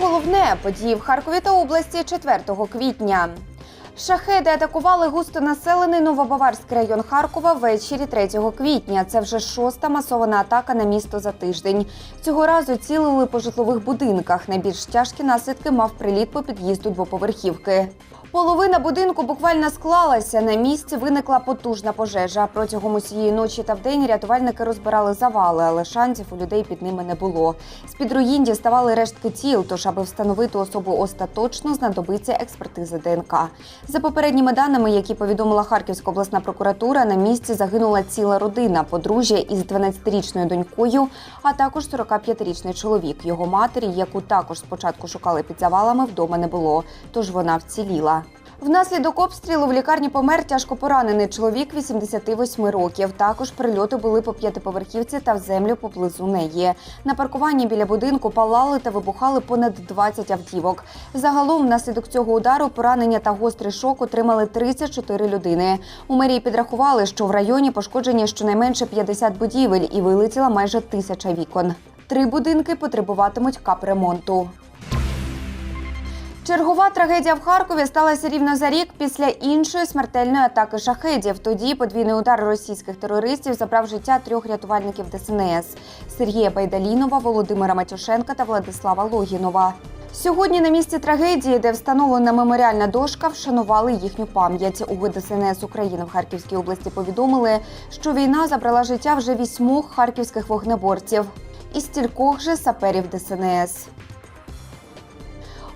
головне події в Харкові та області 4 квітня. Шахеди атакували густонаселений Новобаварський район Харкова ввечері 3 квітня. Це вже шоста масована атака на місто за тиждень. Цього разу цілили по житлових будинках. Найбільш тяжкі наслідки мав приліт по під'їзду двоповерхівки. Половина будинку буквально склалася. На місці виникла потужна пожежа. Протягом усієї ночі та вдень рятувальники розбирали завали, але шансів у людей під ними не було. З під руїн діставали рештки тіл. Тож, аби встановити особу остаточно, знадобиться експертиза ДНК. За попередніми даними, які повідомила Харківська обласна прокуратура, на місці загинула ціла родина, подружжя із 12-річною донькою, а також 45-річний чоловік. Його матері, яку також спочатку шукали під завалами, вдома не було, тож вона вціліла. Внаслідок обстрілу в лікарні помер тяжко поранений чоловік 88 років. Також прильоти були по п'ятиповерхівці та в землю поблизу неї. На паркуванні біля будинку палали та вибухали понад 20 автівок. Загалом, внаслідок цього удару, поранення та гострий шок отримали 34 людини. У мерії підрахували, що в районі пошкоджені щонайменше 50 будівель і вилетіла майже тисяча вікон. Три будинки потребуватимуть капремонту. Чергова трагедія в Харкові сталася рівно за рік після іншої смертельної атаки шахедів. Тоді подвійний удар російських терористів забрав життя трьох рятувальників ДСНС Сергія Байдалінова, Володимира Матюшенка та Владислава Логінова. Сьогодні на місці трагедії, де встановлена меморіальна дошка, вшанували їхню пам'ять. У ДСНС України в Харківській області повідомили, що війна забрала життя вже вісьмох харківських вогнеборців і стількох же саперів ДСНС.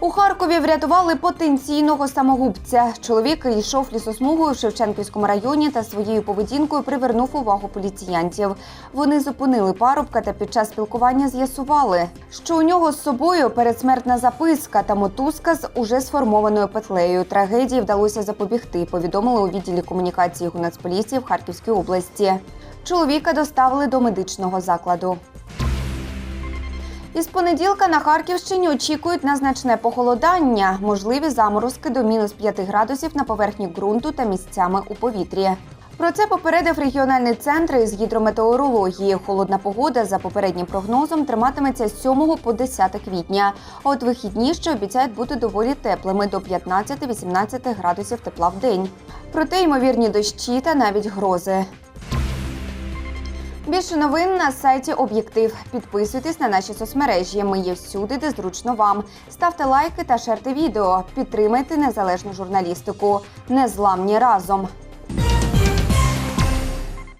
У Харкові врятували потенційного самогубця. Чоловік йшов лісосмугою в Шевченківському районі та своєю поведінкою привернув увагу поліціянтів. Вони зупинили парубка та під час спілкування з'ясували, що у нього з собою передсмертна записка та мотузка з уже сформованою петлею. Трагедії вдалося запобігти. Повідомили у відділі комунікації Гунацполіції в Харківській області. Чоловіка доставили до медичного закладу. Із понеділка на Харківщині очікують на значне похолодання, можливі заморозки до мінус 5 градусів на поверхні ґрунту та місцями у повітрі. Про це попередив регіональний центр із гідрометеорології. Холодна погода за попереднім прогнозом триматиметься з 7 по 10 квітня. От вихідні ще обіцяють бути доволі теплими до 15-18 градусів тепла в день. Проте ймовірні дощі та навіть грози. Більше новин на сайті Об'єктив. Підписуйтесь на наші соцмережі. Ми є всюди, де зручно вам. Ставте лайки та шерте відео. Підтримайте незалежну журналістику. Незламні разом.